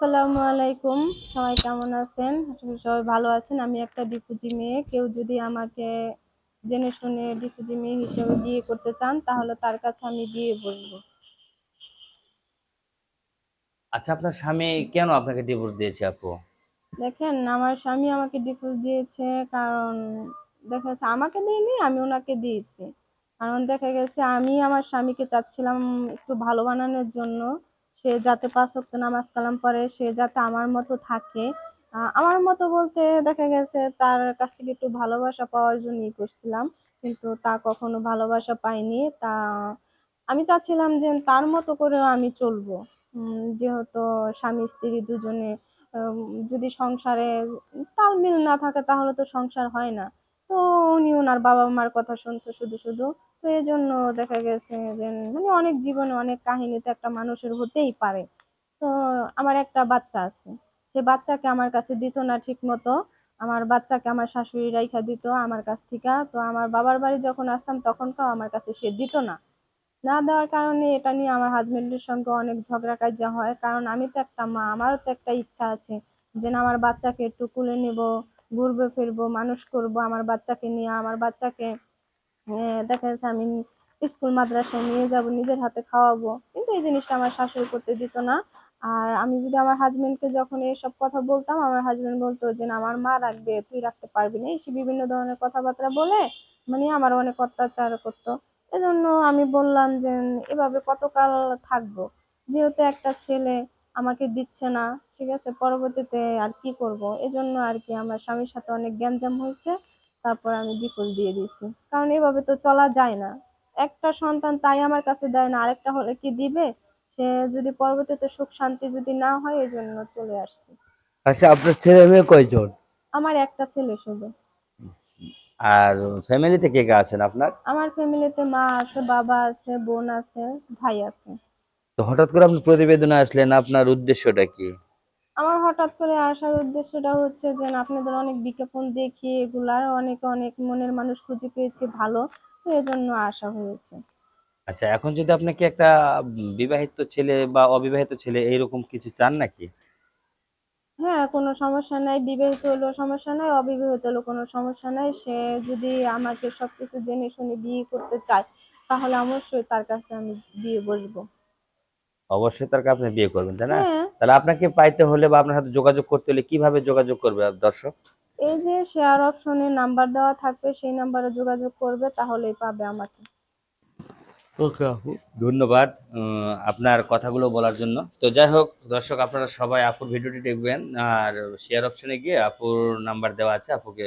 আসসালামু আলাইকুম। সবাই কেমন আছেন? সবাই ভালো আছেন। আমি একটা ডিপুজি মেয়ে। কেউ যদি আমাকে জেনে শুনে ডিপুজি মেয়ে হিসেবে বিয়ে করতে চান তাহলে তার কাছে আমি বিয়ে বলব। আচ্ছা আপনার স্বামী কেন আপনাকে ডিভোর্স দিয়েছে আপু? দেখেন আমার স্বামী আমাকে ডিভোর্স দিয়েছে কারণ দেখা যাচ্ছে আমাকে দেয়নি আমি ওনাকে দিয়েছি। কারণ দেখা গেছে আমি আমার স্বামীকে চাচ্ছিলাম একটু ভালো বানানোর জন্য। সে যাতে পাঁচ ওয়াক্ত নামাজ কালাম পড়ে, সে যাতে আমার মতো থাকে। আমার মতো বলতে দেখা গেছে তার কাছ থেকে একটু ভালোবাসা পাওয়ার জন্যই করছিলাম, কিন্তু তা কখনো ভালোবাসা পাইনি। তা আমি চাচ্ছিলাম যে তার মতো করে আমি চলবো। যেহেতু স্বামী, স্ত্রী দুজনে যদি সংসারে তালমিল না থাকে তাহলে তো সংসার হয় না। তো উনি ওনার বাবা মার কথা শুনতো শুধু শুধু। তো এই জন্য দেখা গেছে যে মানে অনেক জীবনে অনেক কাহিনীতে একটা মানুষের হতেই পারে। তো আমার একটা বাচ্চা আছে। সে বাচ্চাকে আমার কাছে দিত না ঠিক মতো আমার বাচ্চাকে আমার শাশুড়ি রাইখা দিত আমার কাছ থেকে। তো আমার বাবার বাড়ি যখন আসতাম তখনকাও আমার কাছে সে দিত না। না দেওয়ার কারণে এটা নিয়ে আমার হাজবেন্ডের সঙ্গে অনেক ঝগড়া কাজ্যা হয়। কারণ আমি তো একটা মা, আমারও তো একটা ইচ্ছা আছে যে, না আমার বাচ্চাকে একটু কুলে নেব। ঘুরবো, ফিরবো, মানুষ করব, আমার বাচ্চাকে নিয়ে, আমার বাচ্চাকে দেখা যাচ্ছে আমি স্কুল, মাদ্রাসায় নিয়ে যাব, নিজের হাতে খাওয়াবো। কিন্তু এই জিনিসটা আমার শাশুড়ি করতে দিত না। আর আমি যদি আমার হাজবেন্ডকে যখন এইসব কথা বলতাম, আমার হাজবেন্ড বলতো যে, না, আমার মা রাখবে, তুই রাখতে পারবি না। এসে বিভিন্ন ধরনের কথাবার্তা বলে মানে আমার অনেক অত্যাচার করতো। এজন্য আমি বললাম যে, এভাবে কতকাল থাকব? যেহেতু একটা ছেলে আমাকে দিচ্ছে না ঠিক আছে? পরবর্তীতে আর কি করব? এজন্য আর কি আমার স্বামীর সাথে অনেক গ্যাঞ্জাম হয়েছে তারপর আমি ডিভোর্স দিয়ে দিয়েছি। কারণ এভাবে তো চলা যায় না। একটা সন্তান তাই আমার কাছে দেয় না আরেকটা হলে কি দিবে? সে যদি পরবর্তীতে সুখ শান্তি যদি না হয় এই জন্য চলে আসছি। আচ্ছা আপনার ছেলে মেয়ে কয়জন? আমার একটা ছেলে শুধু। আর ফ্যামিলিতে কে কে আছেন আপনার? আমার ফ্যামিলিতে মা আছে বাবা আছে বোন আছে ভাই আছে। তো হঠাৎ করে আপনি প্রতিবেদনে আসলেন আপনার উদ্দেশ্যটা কি? আমার হঠাৎ করে আসার উদ্দেশ্যটা হচ্ছে যে আপনাদের অনেক বিজ্ঞাপন দেখি এগুলার অনেক অনেক মনের মানুষ খুঁজে পেয়েছি ভালো। তো এই জন্য আসা হয়েছে। আচ্ছা এখন যদি আপনাকে একটা বিবাহিত ছেলে বা অবিবাহিত ছেলে এইরকম কিছু চান নাকি? হ্যাঁ কোনো সমস্যা নাই বিবাহিত হলেও সমস্যা নাই অবিবাহিত হলো কোনো সমস্যা নাই। সে যদি আমাকে সবকিছু জেনে শুনে বিয়ে করতে চায় তাহলে অবশ্যই তার কাছে আমি বিয়ে বসবো। অবশ্যই তার কাছে আপনি বিয়ে করবেন তাই না? হ্যাঁ। তাহলে আপনাকে পাইতে হলে বা আপনার সাথে যোগাযোগ করতে হলে কীভাবে যোগাযোগ করবে দর্শক? এই যে শেয়ার অপশনে নাম্বার দেওয়া থাকবে সেই নাম্বারে যোগাযোগ করবে তাহলেই পাবে আমাকে। ওকে ধন্যবাদ আপনার কথাগুলো বলার জন্য। তো যাই হোক দর্শক আপনারা সবাই আপুর ভিডিওটি দেখবেন আর শেয়ার অপশনে গিয়ে আপুর নাম্বার দেওয়া আছে আপুকে